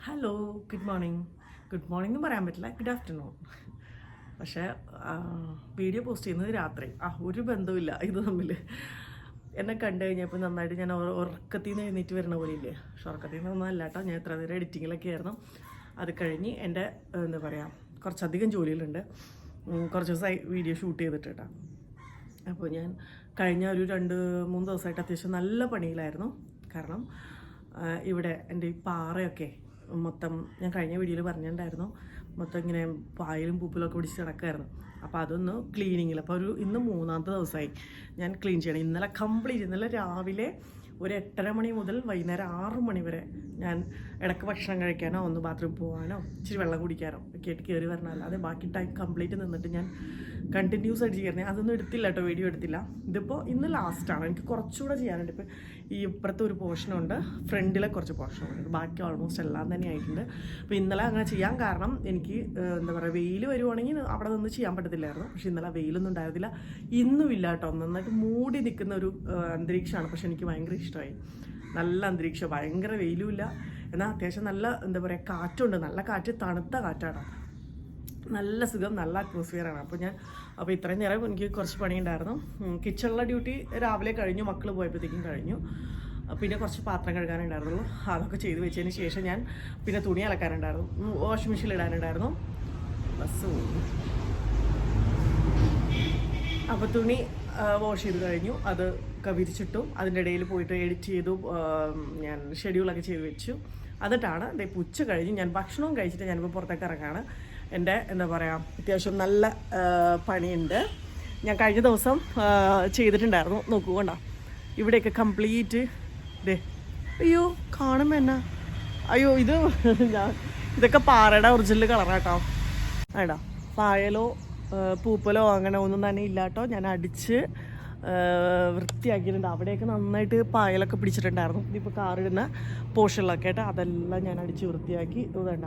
Hello good morning good morning എന്ന് പറയാൻ പറ്റില്ല. ഗുഡ് ആഫ്റ്റർനൂൺ പക്ഷേ വീഡിയോ പോസ്റ്റ് ചെയ്യുന്നത് രാത്രി. ആ ഒരു ബന്ധവുമില്ല ഇത് തമ്മിൽ എന്നെ കണ്ടു കഴിഞ്ഞപ്പോൾ നന്നായിട്ട് ഞാൻ ഉറ- ഉറക്കത്തിൽ നിന്ന് എഴുന്നേറ്റ് വരണ പോലെ ഇല്ലേ പക്ഷെ ഉറക്കത്തിൽ നിന്ന് ഒന്നല്ല കേട്ടോ. ഞാൻ എത്ര നേരം എഡിറ്റിങ്ങിലൊക്കെ ആയിരുന്നു. അത് കഴിഞ്ഞ് എന്റെ എന്താ പറയുക കുറച്ചധികം ജോലികളുണ്ട്. കുറച്ച് ദിവസമായി വീഡിയോ ഷൂട്ട് ചെയ്തിട്ട് അപ്പോൾ ഞാൻ കഴിഞ്ഞ ഒരു രണ്ട് മൂന്ന് ദിവസമായിട്ട് അത്യാവശ്യം നല്ല പണിയിലായിരുന്നു. കാരണം ഇവിടെ എന്റെ ഈ പാറയൊക്കെ മൊത്തം ഞാൻ കഴിഞ്ഞ വീഡിയോയിൽ പറഞ്ഞിട്ടുണ്ടായിരുന്നു. മൊത്തം ഇങ്ങനെ പായലും പൂപ്പലും ഒക്കെ പിടിച്ച് കിടക്കായിരുന്നു അപ്പോൾ അതൊന്ന് ക്ലീനിങ്ങിൽ അപ്പോൾ ഒരു ഇന്ന് മൂന്നാമത്തെ ദിവസമായി ഞാൻ ക്ലീൻ ചെയ്യണം. ഇന്നലെ കംപ്ലീറ്റ് ഇന്നലെ രാവിലെ ഒരു എട്ടര മണി മുതൽ വൈകുന്നേരം ആറ് മണി വരെ ഞാൻ ഇടയ്ക്ക് ഭക്ഷണം കഴിക്കാനോ ഒന്ന് ബാത്റൂമിൽ പോകാനോ ഇച്ചിരി വെള്ളം കുടിക്കാനോ ഒക്കെ ആയിട്ട് കയറി വരണം അതെ ബാക്കി ടൈം കംപ്ലീറ്റ് നിന്നിട്ട് ഞാൻ കണ്ടിന്യൂസ് ആയിട്ട് ചെയ്യുന്നത് അതൊന്നും എടുത്തില്ല കേട്ടോ വീഡിയോ എടുത്തില്ല. ഇതിപ്പോൾ ഇന്ന് ലാസ്റ്റാണ് എനിക്ക് കുറച്ചുകൂടെ ചെയ്യാനുണ്ട്. ഇപ്പോൾ ഈ ഇപ്പുറത്തെ ഒരു പോർഷനുണ്ട് ഫ്രണ്ടിലെ കുറച്ച് പോർഷനുണ്ട് ബാക്കി ഓൾമോസ്റ്റ് എല്ലാം തന്നെ ആയിട്ടുണ്ട്. അപ്പോൾ ഇന്നലെ അങ്ങനെ ചെയ്യാൻ കാരണം എനിക്ക് എന്താ പറയുക വെയിൽ വരുവാണെങ്കിൽ അവിടെ നിന്ന് ചെയ്യാൻ പറ്റത്തില്ലായിരുന്നു. പക്ഷെ ഇന്നലെ വെയിലൊന്നും ഉണ്ടായിരുന്നില്ല. ഇന്നും ഇല്ല കേട്ടോ. നന്നായിട്ട് മൂടി നിൽക്കുന്ന ഒരു അന്തരീക്ഷമാണ്. പക്ഷെ എനിക്ക് ഭയങ്കര ഇഷ്ടമായി. നല്ല അന്തരീക്ഷം. ഭയങ്കര വെയിലുമില്ല എന്നാൽ അത്യാവശ്യം നല്ല എന്താ പറയുക കാറ്റുണ്ട്. നല്ല കാറ്റ് തണുത്ത കാറ്റാണ്. നല്ല സുഖം നല്ല അറ്റ്മോസ്ഫിയറാണ് അപ്പോൾ ഞാൻ അപ്പോൾ ഇത്രയും നേരം എനിക്ക് കുറച്ച് പണിയുണ്ടായിരുന്നു. കിച്ചണിലെ ഡ്യൂട്ടി രാവിലെ കഴിഞ്ഞു മക്കൾ പോയപ്പോഴത്തേക്കും കഴിഞ്ഞു. പിന്നെ കുറച്ച് പാത്രം കഴുകാനുണ്ടായിരുന്നുള്ളൂ. അതൊക്കെ ചെയ്ത് വെച്ചതിന് ശേഷം ഞാൻ പിന്നെ തുണി അലക്കാനുണ്ടായിരുന്നു. വാഷിംഗ് മെഷീനിൽ ഇടാനുണ്ടായിരുന്നു. ബസ് അപ്പോൾ തുണി വാഷ് ചെയ്ത് കഴിഞ്ഞു. അത് വിരിച്ചിട്ടു. അതിന്റെ ഇടയിൽ പോയിട്ട് എഡിറ്റ് ചെയ്തു. ഞാൻ ഷെഡ്യൂളൊക്കെ ചെയ്ത് വെച്ചു. എന്നിട്ടാണ് ഉച്ച കഴിഞ്ഞ്. ഞാൻ ഭക്ഷണവും കഴിച്ചിട്ട് ഞാനിപ്പോൾ പുറത്തേക്ക് ഇറങ്ങാണ്. എന്റെ എന്താ പറയുക അത്യാവശ്യം നല്ല പണിയുണ്ട്. ഞാൻ കഴിഞ്ഞ ദിവസം ചെയ്തിട്ടുണ്ടായിരുന്നു. നോക്കൂ കണ്ടോ. ഇവിടെയൊക്കെ കംപ്ലീറ്റ്. ദേ അയ്യോ കാണുമ്പോൾ എന്നാ? അയ്യോ ഇത് ഞാൻ ഇതൊക്കെ പാറയുടെ ഒറിജിനൽ കളറാട്ടോ. വേണ്ട പായലോ പൂപ്പലോ അങ്ങനെ ഒന്നും തന്നെ ഇല്ലാട്ടോ. ഞാൻ അടിച്ച് വൃത്തിയാക്കിയിട്ടുണ്ട്. അവിടെയൊക്കെ നന്നായിട്ട് പായലൊക്കെ പിടിച്ചിട്ടുണ്ടായിരുന്നു. ഇതിപ്പോൾ കാറിടുന്ന പോർഷനിലൊക്കെ ആയിട്ട് അതെല്ലാം ഞാൻ അടിച്ച് വൃത്തിയാക്കി. ഇത് വേണ്ട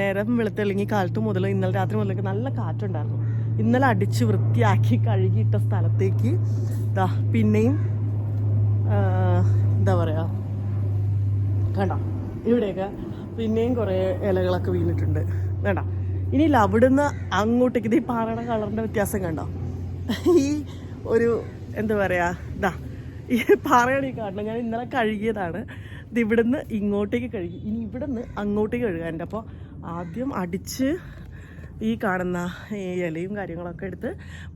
നേരം വെളുത്തെളിങ്ങി കാലത്ത് മുതൽ ഇന്നലെ രാത്രി മുതലൊക്കെ നല്ല കാറ്റുണ്ടായിരുന്നു. ഇന്നലെ അടിച്ച് വൃത്തിയാക്കി കഴുകിയിട്ട സ്ഥലത്തേക്ക് ഇതാ പിന്നെയും എന്താ പറയുക കണ്ടോ? ഇവിടെയൊക്കെ പിന്നെയും കുറേ ഇലകളൊക്കെ വീണിട്ടുണ്ട്. വേണ്ട ഇനിയില്ല അവിടുന്ന് അങ്ങോട്ടേക്ക് ഇത് ഈ പാറയുടെ കളറിന്റെ വ്യത്യാസം കണ്ടോ? ഈ ഒരു എന്താ പറയുക ഇതാ ഈ പാറയാണ് ഈ കാണുന്നത് ഞാൻ ഇന്നലെ കഴുകിയതാണ്. ഇത് ഇവിടുന്ന് ഇങ്ങോട്ടേക്ക് കഴുകി. ഇനി ഇവിടുന്ന് അങ്ങോട്ടേക്ക് കഴുകാനുണ്ട്. അപ്പോൾ ആദ്യം അടിച്ച് ഈ കാണുന്ന ഈ ഇലയും കാര്യങ്ങളൊക്കെ എടുത്ത്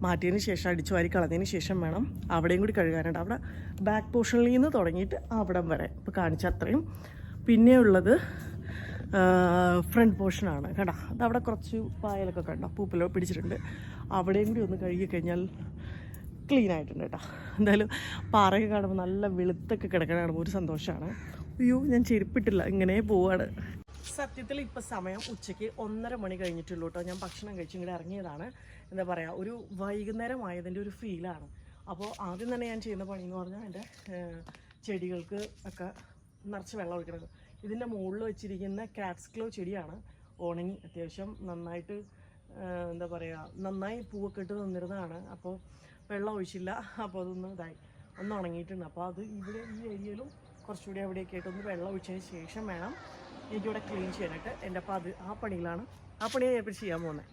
മാറ്റിയതിന് ശേഷം അടിച്ചു വാരി കളഞ്ഞതിന് ശേഷം വേണം അവിടെയും കൂടി കഴുകാനുണ്ട്. അവിടെ ബാക്ക് പോർഷനിൽ നിന്ന് തുടങ്ങിയിട്ട് അവിടം വരെ. ഇപ്പോൾ കാണിച്ച അത്രയും. പിന്നെ ഉള്ളത് ഫ്രണ്ട് പോർഷനാണ് കണ്ടോ? അതവിടെ കുറച്ച് പായലൊക്കെ കണ്ടോ? പൂപ്പലോ പിടിച്ചിട്ടുണ്ട്. അവിടെയും കൂടി ഒന്ന് കഴുകി കഴിഞ്ഞാൽ ക്ലീൻ ആയിട്ടുണ്ട് കേട്ടോ. എന്തായാലും പാറയൊക്കെ കാണുമ്പോൾ നല്ല വെളുത്തൊക്കെ കിടക്കണ കാണുമ്പോൾ ഒരു സന്തോഷമാണ് അയ്യോ ഞാൻ ചെരുപ്പിട്ടില്ല. ഇങ്ങനെ പോവാണ്. സത്യത്തിൽ ഇപ്പം സമയം ഉച്ചയ്ക്ക് ഒന്നര മണി കഴിഞ്ഞിട്ടുള്ളൂ കേട്ടോ. ഞാൻ ഭക്ഷണം കഴിച്ച് ഇങ്ങോട്ട് ഇറങ്ങിയതാണ്. എന്താ പറയുക ഒരു വൈകുന്നേരം ആയതിന്റെ ഒരു ഫീലാണ് അപ്പോൾ ആദ്യം തന്നെ ഞാൻ ചെയ്യുന്ന പണി എന്ന് പറഞ്ഞാൽ എന്റെ ചെടികൾക്ക് ഒക്കെ നിറച്ച് വെള്ളം ഒഴിക്കണത് ഇതിന്റെ മുകളിൽ വെച്ചിരിക്കുന്ന കാറ്റ്സ് ക്ലോ ചെടിയാണ്. ഉണങ്ങി അത്യാവശ്യം നന്നായിട്ട് എന്താ പറയുക നന്നായി പൂവൊക്കെ ഇട്ട് നിന്നിരുന്നതാണ് അപ്പോൾ വെള്ളം ഒഴിച്ചില്ല. അപ്പോൾ അതൊന്ന് ഇതായി. ഒന്ന് ഉണങ്ങിയിട്ടുണ്ട്. അപ്പോൾ അത് ഇവിടെ ഈ ഏരിയയിലും കുറച്ചുകൂടി അവിടെയൊക്കെ ആയിട്ട് ഒന്ന് വെള്ളം ഒഴിച്ചതിന് ശേഷം വേണം എനിക്കിവിടെ ക്ലീൻ ചെയ്യാനായിട്ട്. എന്റെ അപ്പോൾ അത് ആ പണിയിലാണ്. ആ പണി ഞാൻ ഇപ്പോൾ ചെയ്യാൻ പോകുന്നത്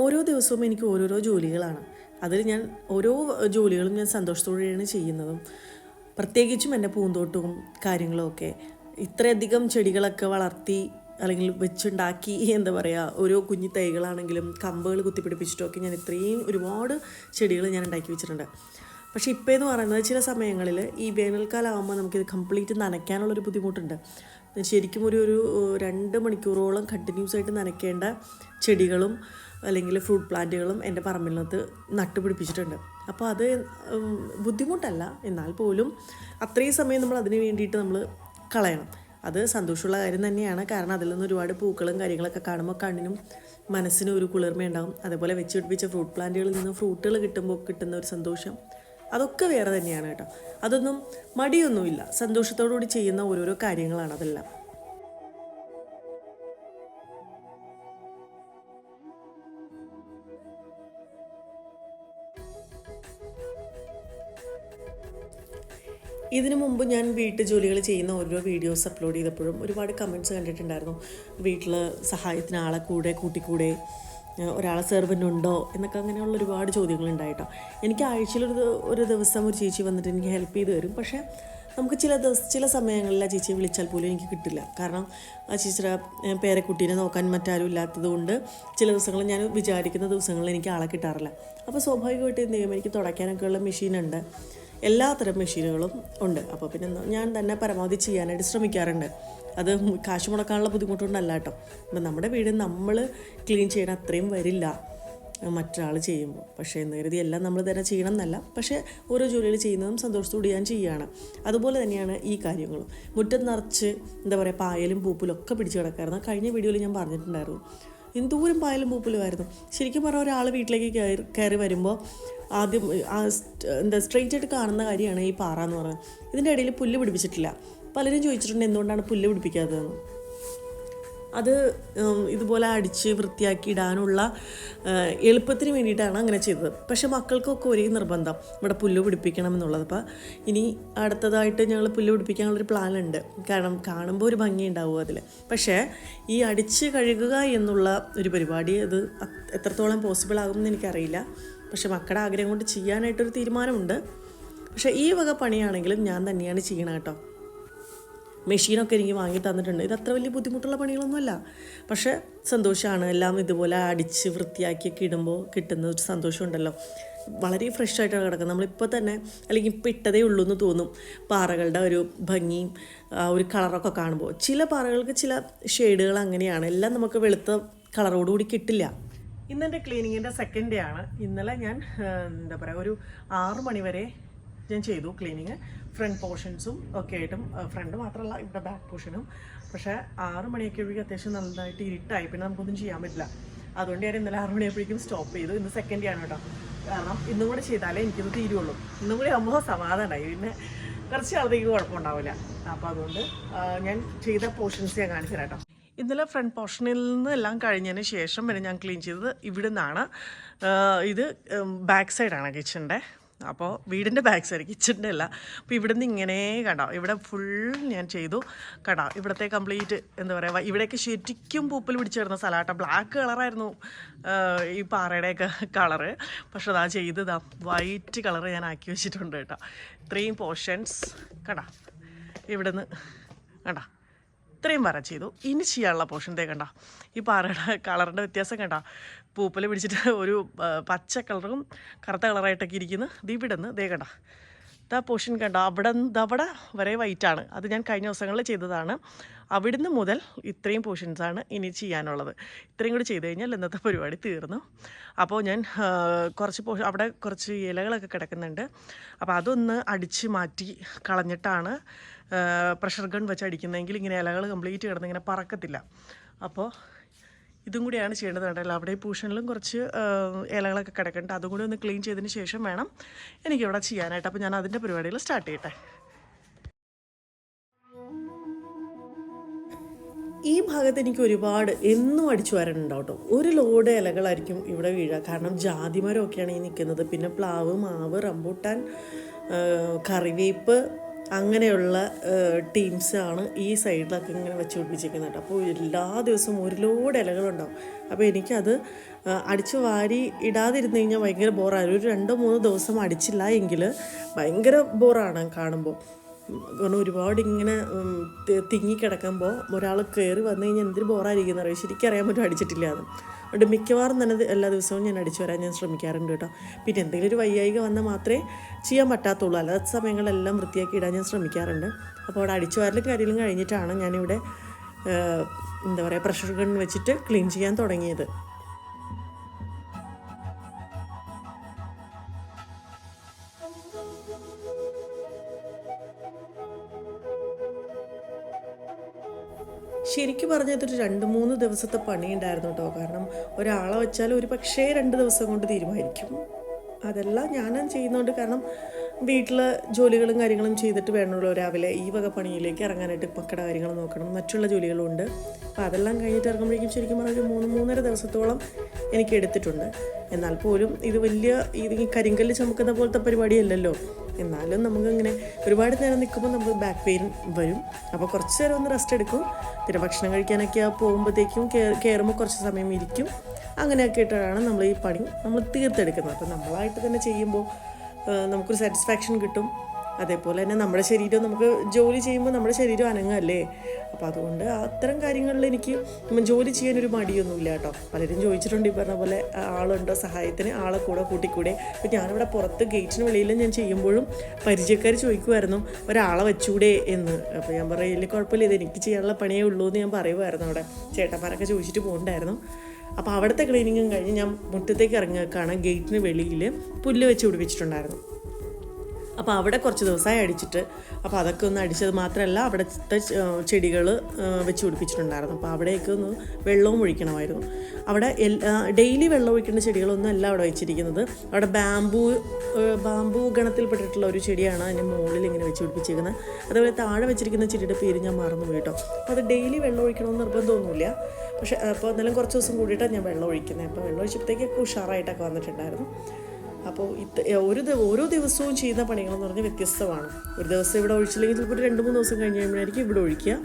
ഓരോ ദിവസവും എനിക്ക് ഓരോരോ ജോലികളാണ്. അതിൽ ഞാൻ ഓരോ ജോലികളും ഞാൻ സന്തോഷത്തോടെയാണ് ചെയ്യുന്നതും. പ്രത്യേകിച്ചും എന്റെ പൂന്തോട്ടവും കാര്യങ്ങളും ഒക്കെ ഇത്രയധികം ചെടികളൊക്കെ വളർത്തി അല്ലെങ്കിൽ വെച്ചുണ്ടാക്കി എന്താ പറയുക ഓരോ കുഞ്ഞു തൈകളാണെങ്കിലും കമ്പുകൾ കുത്തിപ്പിടിപ്പിച്ചിട്ടൊക്കെ ഞാൻ ഇത്രയും ഒരുപാട് ചെടികൾ ഞാൻ ഉണ്ടാക്കി വെച്ചിട്ടുണ്ട്. പക്ഷേ ഇപ്പോൾ എന്ന് പറയുന്നത് ചില സമയങ്ങളിൽ ഈ വേനൽക്കാലമാകുമ്പോൾ നമുക്കിത് കംപ്ലീറ്റ് നനയ്ക്കാനുള്ളൊരു ബുദ്ധിമുട്ടുണ്ട്. ശരിക്കും ഒരു ഒരു രണ്ട് മണിക്കൂറോളം കണ്ടിന്യൂസ് ആയിട്ട് നനയ്ക്കേണ്ട ചെടികളും അല്ലെങ്കിൽ ഫ്രൂട്ട് പ്ലാന്റുകളും എന്റെ പറമ്പിനകത്ത് നട്ടുപിടിപ്പിച്ചിട്ടുണ്ട്. അപ്പോൾ അത് ബുദ്ധിമുട്ടല്ല. എന്നാൽ പോലും അത്രയും സമയം നമ്മൾ അതിന് വേണ്ടിയിട്ട് നമ്മൾ കളയണം. അത് സന്തോഷമുള്ള കാര്യം തന്നെയാണ്. കാരണം അതിൽ നിന്ന് ഒരുപാട് പൂക്കളും കാര്യങ്ങളൊക്കെ കാണുമ്പോൾ കണ്ണിനും മനസ്സിനും ഒരു കുളിർമയുണ്ടാകും. അതേപോലെ വെച്ച് പിടിപ്പിച്ച ഫ്രൂട്ട് പ്ലാന്റുകളിൽ നിന്ന് ഫ്രൂട്ടുകൾ കിട്ടുമ്പോൾ കിട്ടുന്ന ഒരു സന്തോഷം. അതൊക്കെ വേറെ തന്നെയാണ് കേട്ടോ. അതൊന്നും മടിയൊന്നുമില്ല. സന്തോഷത്തോടു കൂടി ചെയ്യുന്ന ഓരോരോ കാര്യങ്ങളാണ് അതെല്ലാം. ഇതിനു മുമ്പ് ഞാൻ വീട്ടു ജോലികൾ ചെയ്യുന്ന ഓരോ വീഡിയോസ് അപ്ലോഡ് ചെയ്തപ്പോഴും ഒരുപാട് കമന്റ്സ് കണ്ടിട്ടുണ്ടായിരുന്നു. വീട്ടിൽ സഹായത്തിന് ആളെ കൂടെ കൂട്ടിക്കൂടെ ഒരാളെ സെർവന്റ് ഉണ്ടോ എന്നൊക്കെ അങ്ങനെയുള്ള ഒരുപാട് ചോദ്യങ്ങൾ ഉണ്ടായിട്ടോ. എനിക്ക് ആഴ്ചയിലൊരു ഒരു ദിവസം ഒരു ചേച്ചി വന്നിട്ട് എനിക്ക് ഹെൽപ്പ് ചെയ്ത് തരും. പക്ഷേ നമുക്ക് ചില ദിവസം ചില സമയങ്ങളിൽ ആ ചേച്ചിയെ വിളിച്ചാൽ പോലും എനിക്ക് കിട്ടില്ല. കാരണം ആ ചേച്ചിയുടെ പേരക്കുട്ടീനെ നോക്കാൻ മറ്റാരും ഇല്ലാത്തത് കൊണ്ട് ചില ദിവസങ്ങൾ ഞാൻ വിചാരിക്കുന്ന ദിവസങ്ങളിൽ എനിക്ക് ആളെ കിട്ടാറില്ല. അപ്പോൾ സ്വാഭാവികമായിട്ട് എന്ത് ചെയ്യും? എനിക്ക് തുടയ്ക്കാനൊക്കെയുള്ള മെഷീനുണ്ട് എല്ലാത്തരം മെഷീനുകളും ഉണ്ട്. അപ്പോൾ പിന്നെ ഞാൻ തന്നെ പരമാവധി ചെയ്യാനായിട്ട് ശ്രമിക്കാറുണ്ട്. അത് കാശ് മുടക്കാനുള്ള ബുദ്ധിമുട്ടുകൊണ്ടല്ല കേട്ടോ. അപ്പം നമ്മുടെ വീട് നമ്മൾ ക്ലീൻ ചെയ്യണം അത്രയും വരില്ല. മറ്റൊരാൾ ചെയ്യുമ്പോൾ. പക്ഷേ എന്ന് എല്ലാം നമ്മൾ തന്നെ ചെയ്യണം എന്നല്ല പക്ഷേ ഓരോ ജോലികൾ ചെയ്യുന്നതും സന്തോഷത്തോടെ ഞാൻ ചെയ്യുകയാണ്. അതുപോലെ തന്നെയാണ് ഈ കാര്യങ്ങളും. മുറ്റം നിറച്ച് എന്താ പറയുക പായലും പൂപ്പലും ഒക്കെ പിടിച്ച് കിടക്കാറുണ്ട് കഴിഞ്ഞ വീഡിയോയിൽ ഞാൻ പറഞ്ഞിട്ടുണ്ടായിരുന്നു. എന്തോരം പായലും പൂപ്പലുമായിരുന്നു. ശരിക്കും പറഞ്ഞാൽ ഒരാൾ വീട്ടിലേക്ക് കയറി കയറി വരുമ്പോൾ ആദ്യം എന്താ സ്ട്രെയിറ്റ് ആയിട്ട് കാണുന്ന കാര്യമാണ് ഈ പാറ എന്ന് പറയുന്നത്. ഇതിന്റെ ഇടയിൽ പുല്ല് പിടിപ്പിച്ചിട്ടില്ല. പലരും ചോദിച്ചിട്ടുണ്ട് എന്തുകൊണ്ടാണ് പുല്ല് പിടിപ്പിക്കാത്തതെന്ന്. അത് ഇതുപോലെ അടിച്ച് വൃത്തിയാക്കി ഇടാനുള്ള എളുപ്പത്തിന് വേണ്ടിയിട്ടാണ് അങ്ങനെ ചെയ്തത്. പക്ഷേ മക്കൾക്കൊക്കെ ഒരേ നിർബന്ധം. ഇവിടെ പുല്ല് പിടിപ്പിക്കണം എന്നുള്ളത്. അപ്പോൾ ഇനി അടുത്തതായിട്ട് ഞങ്ങൾ പുല്ല് പിടിപ്പിക്കാനുള്ളൊരു പ്ലാൻ ഉണ്ട് കാരണം കാണുമ്പോൾ ഒരു ഭംഗി ഉണ്ടാവും അതിൽ പക്ഷേ ഈ അടിച്ച് കഴുകുക എന്നുള്ള ഒരു പരിപാടി അത് എത്രത്തോളം പോസിബിൾ ആകുമെന്ന് എനിക്കറിയില്ല. പക്ഷേ മക്കളുടെ ആഗ്രഹം കൊണ്ട് ചെയ്യാനായിട്ടൊരു തീരുമാനമുണ്ട്. പക്ഷേ ഈ വക പണിയാണെങ്കിലും ഞാൻ തന്നെയാണ് ചെയ്യണം കേട്ടോ. മെഷീനൊക്കെ എനിക്ക് വാങ്ങി തന്നിട്ടുണ്ട്. ഇത് അത്ര വലിയ ബുദ്ധിമുട്ടുള്ള പണികളൊന്നുമല്ല. പക്ഷേ സന്തോഷമാണ് എല്ലാം ഇതുപോലെ അടിച്ച് വൃത്തിയാക്കിയൊക്കെ ഇടുമ്പോൾ കിട്ടുന്ന ഒരു സന്തോഷമുണ്ടല്ലോ. വളരെ ഫ്രഷ് ആയിട്ടാണ് കിടക്കുന്നത്. നമ്മളിപ്പോൾ തന്നെ അല്ലെങ്കിൽ ഇപ്പോൾ ഇട്ടതേ ഉള്ളൂ എന്ന് തോന്നും. പാറകളുടെ ഒരു ഭംഗിയും ഒരു കളറൊക്കെ കാണുമ്പോൾ ചില പാറകൾക്ക് ചില ഷെയ്ഡുകൾ അങ്ങനെയാണ്. എല്ലാം നമുക്ക് വെളുത്ത കളറോടുകൂടി കിട്ടില്ല. ഇന്നെന്റെ ക്ലീനിങ്ങിന്റെ സെക്കൻഡ് ഡേ ആണ്. ഇന്നലെ ഞാൻ എന്താ പറയുക ഒരു ആറു മണിവരെ ഞാൻ ചെയ്തു ക്ലീനിങ് ഫ്രണ്ട് പോർഷൻസും ഒക്കെ ആയിട്ടും ഫ്രണ്ട് മാത്രമല്ല ഇവിടെ ബാക്ക് പോർഷനും പക്ഷേ ആറ് മണിയൊക്കെ ഒഴികെ അത്യാവശ്യം നന്നായിട്ട് ഇരുട്ടായി. പിന്നെ നമുക്കൊന്നും ചെയ്യാൻ പറ്റില്ല. അതുകൊണ്ട് ഞാൻ ഇന്നലെ ആറ് മണിയപ്പോഴേക്കും സ്റ്റോപ്പ് ചെയ്തു. ഇന്ന് സെക്കൻഡ് ആണ് കേട്ടോ. കാരണം ഇന്നും കൂടെ ചെയ്താലേ എനിക്കിത് തീരുള്ളൂ. ഇന്നും കൂടി ആകുമ്പോൾ സമാധാനമായി പിന്നെ കുറച്ച് ആളത്തേക്ക് കുഴപ്പമുണ്ടാവില്ല. അപ്പോൾ അതുകൊണ്ട് ഞാൻ ചെയ്ത പോർഷൻസ് ഞാൻ കാണിച്ചു തരാം ഇന്നലെ ഫ്രണ്ട് പോർഷനിൽ നിന്ന് എല്ലാം കഴിഞ്ഞതിന് ശേഷം പിന്നെ ഞാൻ ക്ലീൻ ചെയ്തത് ഇവിടെ നിന്നാണ് ഇത് ബാക്ക് സൈഡാണ് കിച്ചന്റെ അപ്പോൾ വീടിന്റെ ബാക്ക് സൈഡ് കിച്ചണിന്റെ അല്ല. അപ്പോൾ ഇവിടെ നിന്ന് ഇങ്ങനെ കണ്ടോ ഇവിടെ ഫുൾ ഞാൻ ചെയ്തു. കണ്ടോ ഇവിടുത്തെ കംപ്ലീറ്റ് എന്താ പറയുക ഇവിടെയൊക്കെ ശരിക്കും പൂപ്പൽ പിടിച്ച് വരുന്ന സ്ഥലമാട്ടോ ബ്ലാക്ക് കളറായിരുന്നു ഈ പാറയുടെയൊക്കെ കളറ് പക്ഷെ അതാ ചെയ്തതാ വൈറ്റ് കളർ ഞാൻ ആക്കി വെച്ചിട്ടുണ്ട് കേട്ടോ. ഇത്രയും പോർഷൻസ് കണ്ടോ ഇവിടെ നിന്ന് കണ്ടോ ഇത്രയും വര ചെയ്തു. ഇനി ചെയ്യാനുള്ള പോർഷൻ ദേ കണ്ട. ഈ പാറയുടെ കളറിന്റെ വ്യത്യാസം കണ്ട. പൂപ്പൽ പിടിച്ചിട്ട് ഒരു പച്ച കളറും കറുത്ത കളറായിട്ടൊക്കെ ഇരിക്കുന്നു. ഇത് ഇവിടെ ദേ കണ്ട. ഇതാ പോർഷൻ കണ്ട അവിടെ അവിടെ വരെ വൈറ്റാണ് അത് ഞാൻ കഴിഞ്ഞ ദിവസങ്ങളിൽ ചെയ്തതാണ്. അവിടുന്ന് മുതൽ ഇത്രയും പോർഷൻസാണ് ഇനി ചെയ്യാനുള്ളത്. ഇത്രയും കൂടി ചെയ്ത് കഴിഞ്ഞാൽ ഇന്നത്തെ പരിപാടി തീർന്നു. അപ്പോൾ ഞാൻ കുറച്ച് പോഷൻ അവിടെ കുറച്ച് ഇലകളൊക്കെ കിടക്കുന്നുണ്ട്. അപ്പോൾ അതൊന്ന് അടിച്ച് മാറ്റി കളഞ്ഞിട്ടാണ് പ്രഷർ ഗൺ വെച്ച് അടിക്കുന്നതെങ്കിൽ ഇങ്ങനെ ഇലകൾ കംപ്ലീറ്റ് കിടന്ന് ഇങ്ങനെ പറക്കത്തില്ല. അപ്പോൾ ഇതും കൂടിയാണ് ചെയ്യേണ്ടത്. കണ്ടല്ലോ അവിടെ പൂഷനിലും കുറച്ച് ഇലകളൊക്കെ കിടക്കുന്നുണ്ട്. അതും കൂടി ഒന്ന് ക്ലീൻ ചെയ്തതിന് ശേഷം വേണം എനിക്കിവിടെ ചെയ്യാനായിട്ട്. അപ്പോൾ ഞാൻ അതിന്റെ പരിപാടികൾ സ്റ്റാർട്ട് ചെയ്യട്ടെ. ഈ ഭാഗത്ത് എനിക്ക് ഒരുപാട് എന്നും അടിച്ചു വരാനുണ്ടാവും കേട്ടോ ഒരു ലോഡ് ഇലകളായിരിക്കും ഇവിടെ വീഴുക കാരണം ജാതിമരമൊക്കെയാണ് ഈ നിൽക്കുന്നത്. പിന്നെ പ്ലാവ് മാവ് റംബൂട്ടാൻ കറിവേപ്പ് അങ്ങനെയുള്ള ടീംസാണ് ഈ സൈഡിലൊക്കെ ഇങ്ങനെ വെച്ച് പിടിപ്പിച്ചിരിക്കുന്നത് കേട്ടോ. അപ്പോൾ എല്ലാ ദിവസവും ഒരുപാട് ഇലകളുണ്ടാവും. അപ്പോൾ എനിക്കത് അടിച്ച് വാരി ഇടാതിരുന്ന് കഴിഞ്ഞാൽ ഭയങ്കര ബോറാണ് ഒരു രണ്ടോ മൂന്നോ ദിവസം അടിച്ചില്ല എങ്കിൽ ഭയങ്കര ബോറാണ് കാണുമ്പോൾ. കാരണം ഒരുപാട് ഇങ്ങനെ തിങ്ങി കിടക്കുമ്പോൾ തിങ്ങിക്കിടക്കുമ്പോൾ ഒരാൾ കയറി വന്നു കഴിഞ്ഞാൽ എന്തൊരു ബോറായിരിക്കും അറിയാം? ശരിക്കും അറിയാൻ പറ്റും അടിച്ചിട്ടില്ല അതുകൊണ്ട് മിക്കവാറും തന്നെ എല്ലാ ദിവസവും ഞാൻ അടിച്ചു വരാൻ ഞാൻ ശ്രമിക്കാറുണ്ട് കേട്ടോ. പിന്നെ എന്തെങ്കിലും ഒരു വയ്യായിക വന്നാൽ മാത്രമേ ചെയ്യാൻ പറ്റാത്തുള്ളൂ. അല്ലാത്ത സമയങ്ങളെല്ലാം വൃത്തിയാക്കി ഇടാൻ ഞാൻ ശ്രമിക്കാറുണ്ട്. അപ്പോൾ അവിടെ അടിച്ചു വരലും കാര്യങ്ങളും കഴിഞ്ഞിട്ടാണ് ഞാനിവിടെ എന്താ പറയുക പ്രഷർ ഗൺ വെച്ചിട്ട് ക്ലീൻ ചെയ്യാൻ തുടങ്ങിയത്. ശരിക്കും പറഞ്ഞാൽ ഇതൊരു രണ്ട് മൂന്ന് ദിവസത്തെ പണി ഉണ്ടായിരുന്നു കേട്ടോ കാരണം ഒരാളെ വെച്ചാൽ ഒരു പക്ഷേ രണ്ട് ദിവസം കൊണ്ട് തീരുമാനിക്കും. അതെല്ലാം ഞാനും ചെയ്യുന്നുണ്ട്. കാരണം വീട്ടിൽ ജോലികളും കാര്യങ്ങളും ചെയ്തിട്ട് വേണമല്ലോ രാവിലെ ഈ വക പണിയിലേക്ക് ഇറങ്ങാനായിട്ട് മക്കളുടെ കാര്യങ്ങൾ നോക്കണം. മറ്റുള്ള ജോലികളും ഉണ്ട് അപ്പോൾ അതെല്ലാം കഴിഞ്ഞിട്ട് ഇറങ്ങുമ്പോഴേക്കും ശരിക്കും പറഞ്ഞാൽ ഒരു മൂന്ന് മൂന്നര ദിവസത്തോളം എനിക്ക് എടുത്തിട്ടുണ്ട്. എന്നാൽ പോലും ഇത് വലിയ ഇത് ഈ കരിങ്കല്ല് ചുമക്കുന്ന പോലത്തെ പരിപാടിയല്ലല്ലോ. എന്നാലും നമുക്കിങ്ങനെ ഒരുപാട് നേരം നിൽക്കുമ്പോൾ നമുക്ക് ബാക്ക് പെയിൻ വരും. അപ്പോൾ കുറച്ച് നേരം ഒന്ന് റെസ്റ്റ് എടുക്കും. പിന്നെ ഭക്ഷണം കഴിക്കാനൊക്കെ പോകുമ്പോഴത്തേക്കും കയറുമ്പോൾ കുറച്ച് സമയം ഇരിക്കും. അങ്ങനെയൊക്കെ ഇട്ടാണ് നമ്മൾ ഈ പണി നമ്മൾ തീർത്തെടുക്കുന്നത്. അപ്പോൾ നമ്മളായിട്ട് തന്നെ ചെയ്യുമ്പോൾ നമുക്കൊരു സാറ്റിസ്ഫാക്ഷൻ കിട്ടും. അതേപോലെ തന്നെ നമ്മുടെ ശരീരം നമുക്ക് ജോലി ചെയ്യുമ്പോൾ നമ്മുടെ ശരീരം അനങ്ങല്ലേ? അപ്പോൾ അതുകൊണ്ട് അത്തരം കാര്യങ്ങളിൽ എനിക്ക് ജോലി ചെയ്യാൻ ഒരു മടിയൊന്നുമില്ല കേട്ടോ. പലരും ചോദിച്ചിട്ടുണ്ട് ഈ പറഞ്ഞ പോലെ ആളുണ്ടോ സഹായത്തിന്? ആളെ കൂടെ കൂട്ടിക്കൂടെ. അപ്പോൾ ഞാനിവിടെ പുറത്ത് ഗേറ്റിന് വെളിയിൽ ഞാൻ ചെയ്യുമ്പോഴും പരിചയക്കാർ ചോദിക്കുമായിരുന്നു ഒരാളെ വെച്ചൂടെ എന്ന്? അപ്പോൾ ഞാൻ പറയുക ഇല്ല കുഴപ്പമില്ല. ഇത് എനിക്ക് ചെയ്യാനുള്ള പണിയേ ഉള്ളൂ എന്ന് ഞാൻ പറയുമായിരുന്നു അവിടെ. ചേട്ടന്മാരൊക്കെ ചോദിച്ചിട്ട് പോകുന്നുണ്ടായിരുന്നു അപ്പോൾ അവിടുത്തെ ക്ലീനിങ്ങും കഴിഞ്ഞ് ഞാൻ മുറ്റത്തേക്ക് ഇറങ്ങിയേക്കാണ് ഗേറ്റിന് വെളിയിൽ പുല്ല് വെച്ച് പിടിപ്പിച്ചിട്ടുണ്ടായിരുന്നു. അപ്പോൾ അവിടെ കുറച്ച് ദിവസമായി അടിച്ചിട്ട്. അപ്പോൾ അതൊക്കെ ഒന്ന് അടിച്ചത് മാത്രമല്ല അവിടുത്തെ ചെടികൾ വെച്ച് പിടിപ്പിച്ചിട്ടുണ്ടായിരുന്നു. അപ്പോൾ അവിടെയൊക്കെ ഒന്ന് വെള്ളവും ഒഴിക്കണമായിരുന്നു. അവിടെ ഡെയിലി വെള്ളം ഒഴിക്കേണ്ട ചെടികളൊന്നും അല്ല അവിടെ വെച്ചിരിക്കുന്നത്. അവിടെ ബാംബൂ ബാംബൂ ഗണത്തിൽപ്പെട്ടിട്ടുള്ള ഒരു ചെടിയാണ് അതിന്റെ മുകളിൽ ഇങ്ങനെ വെച്ച് പിടിപ്പിച്ചിരിക്കുന്നത്. അതുപോലെ താഴെ വെച്ചിരിക്കുന്ന ചെടിയുടെ പേര് ഞാൻ മറന്നു കേട്ടോ. അപ്പോൾ അത് ഡെയിലി വെള്ളം ഒഴിക്കണമെന്ന് നിർബന്ധമൊന്നുമില്ല. പക്ഷേ അപ്പോൾ എന്നാലും കുറച്ച് ദിവസം കൂടിയിട്ടാണ് ഞാൻ വെള്ളം ഒഴിക്കുന്നത്. അപ്പോൾ വെള്ളം ഒഴിച്ചപ്പോഴത്തേക്കൊക്കെ ഉഷാറായിട്ടൊക്കെ വന്നിട്ടുണ്ടായിരുന്നു. അപ്പോൾ ഇത് ഒരു ഓരോ ദിവസവും ചെയ്യുന്ന പണികളെന്ന് പറഞ്ഞാൽ വ്യത്യസ്തമാണ്. ഒരു ദിവസം ഇവിടെ ഒഴിച്ചില്ലെങ്കിൽ ചിലപ്പോൾ രണ്ട് മൂന്ന് ദിവസം കഴിഞ്ഞ് കഴിയുമ്പോഴായിരിക്കും ഇവിടെ ഒഴിക്കുക.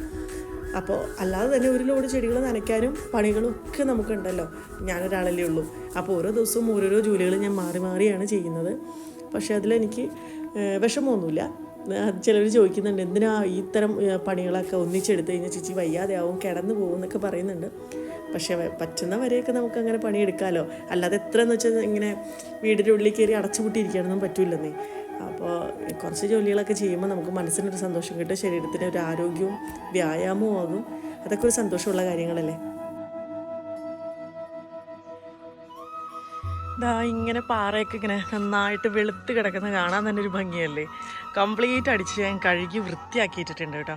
അപ്പോൾ അല്ലാതെ തന്നെ ഒരു ലോഡ് ചെടികൾ നനയ്ക്കാനും പണികളും ഒക്കെ നമുക്കുണ്ടല്ലോ. ഞാനൊരാളല്ലേ ഉള്ളൂ. അപ്പോൾ ഓരോ ദിവസവും ഓരോരോ ജോലികൾ ഞാൻ മാറി മാറിയാണ് ചെയ്യുന്നത്. പക്ഷേ അതിലെനിക്ക് വിഷമമൊന്നുമില്ല. ചിലർ ചോദിക്കുന്നുണ്ട് എന്തിനാ ഇത്തരം തരം പണികളൊക്കെ ഒന്നിച്ചെടുത്ത് കഴിഞ്ഞാൽ ചേച്ചി വയ്യാതെയാവും കിടന്നു പോകും എന്നൊക്കെ പറയുന്നുണ്ട്. പക്ഷേ പറ്റുന്ന വരെയൊക്കെ നമുക്ക് അങ്ങനെ പണിയെടുക്കാമല്ലോ അല്ലാതെ എത്ര എന്ന് വെച്ചാൽ ഇങ്ങനെ വീടിന്റെ ഉള്ളിൽ കയറി അടച്ചുപൂട്ടിയിരിക്കാനൊന്നും പറ്റില്ലെന്നേ. അപ്പോൾ കുറച്ച് ജോലികളൊക്കെ ചെയ്യുമ്പോൾ നമുക്ക് മനസ്സിനൊരു സന്തോഷം കിട്ടും ശരീരത്തിന് ഒരു ആരോഗ്യവും വ്യായാമവും ആകും. അതൊക്കെ ഒരു സന്തോഷമുള്ള കാര്യങ്ങളല്ലേ? ദാ ഇങ്ങനെ പാറയൊക്കെ ഇങ്ങനെ നന്നായിട്ട് വെളുത്ത് കിടക്കുന്ന കാണാൻ തന്നെ ഒരു ഭംഗിയല്ലേ. കംപ്ലീറ്റ് അടിച്ച് ഞാൻ കഴുകി വൃത്തിയാക്കിയിട്ടുണ്ട് കേട്ടോ.